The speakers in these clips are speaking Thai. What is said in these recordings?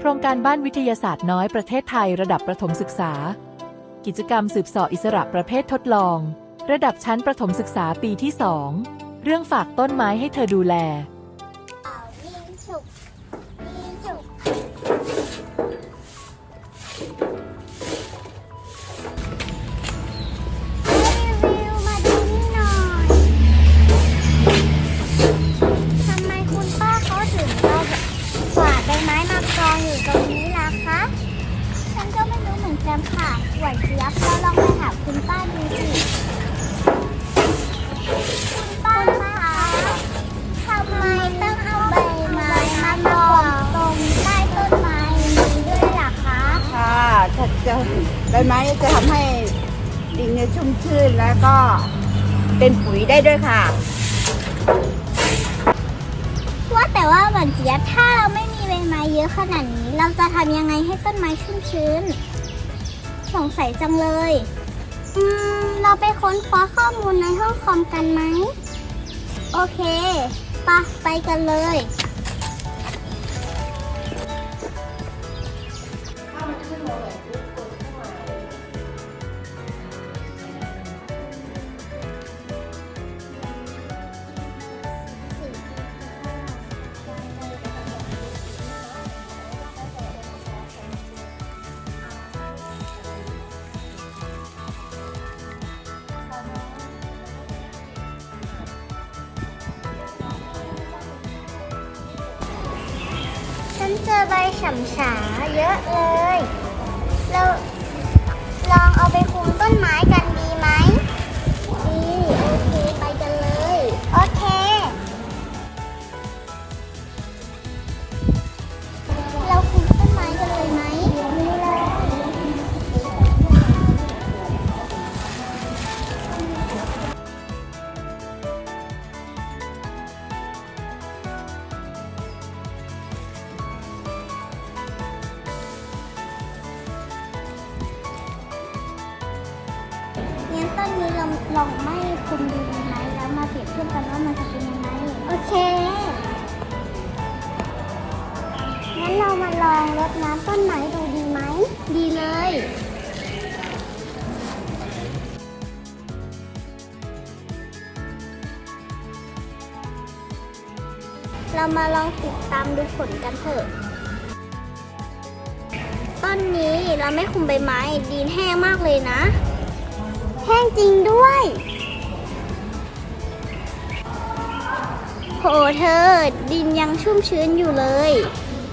โครงการบ้านวิทยาศาสตร์น้อยประเทศไทยระดับประถมศึกษา กิจกรรมสืบเสออิสระประเภททดลอง ระดับชั้นประถมศึกษาปีที่สองเรื่องฝากต้นไม้ให้เธอดูแลยิงฉุกยิงฉุก ไม่รู้เหมือนกันค่ะหวานเจี๊ยบเราลองไปถามคุณป้าดูสิคุณป้าคะทำไมต้องเอาใบไม้มากองตรงใต้ต้นไม้นี้ด้วยล่ะคะค่ะถ้าจะใบไม้จะทำให้ดินเนี่ยชุ่มชื่นแล้วก็เป็นปุ๋ยได้ด้วยค่ะ ว่าแต่ว่าหวานเจี๊ยบถ้าเราไม่มีใบไม้เยอะขนาดนี้ เราจะทำยังไงให้ต้นไม้ชุ่มชื้น สงสัยจังเลย อืม เราไปค้นคว้าข้อมูลในห้องคอมกันไหม โอเคปะไปกันเลย ฉันเจอใบฉ่ำฉาเยอะเลย เราลองเอาไปคุมต้นไม้กัน ต้นนี้เราลองไม่คุมดูดีไหมแล้วมาเปรียบเทียบกันว่ามันจะเป็นยังไงโอเคงั้นเรามาลองรดน้ำต้นไม้ดูดีไหมดีเลยเรามาลองติดตามดูผลกันเถอะ ต้นนี้เราไม่คุมใบไม้ดินแห้งมากเลยนะ แห้งจริงด้วย โหเธอ ดินยังชุ่มชื้นอยู่เลย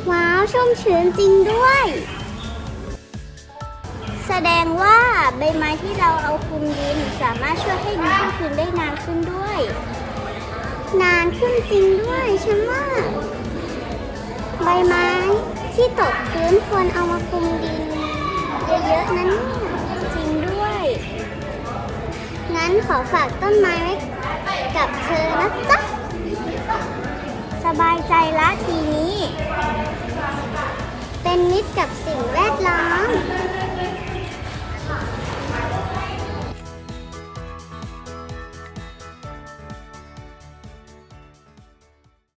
ว้าว ชุ่มชื้นจริงด้วย แสดงว่าใบไม้ที่เราเอาคลุมดินสามารถช่วยให้ดินชุ่มชื้นได้นานขึ้นด้วย นานขึ้นจริงด้วยฉันว่าใบไม้ที่ตกพื้นควรเอามาคลุมดินเยอะๆนั้นจริงด้วย งั้นขอฝากต้นไม้ไว้กับเธอนะจ๊ะ สบายใจละทีนี้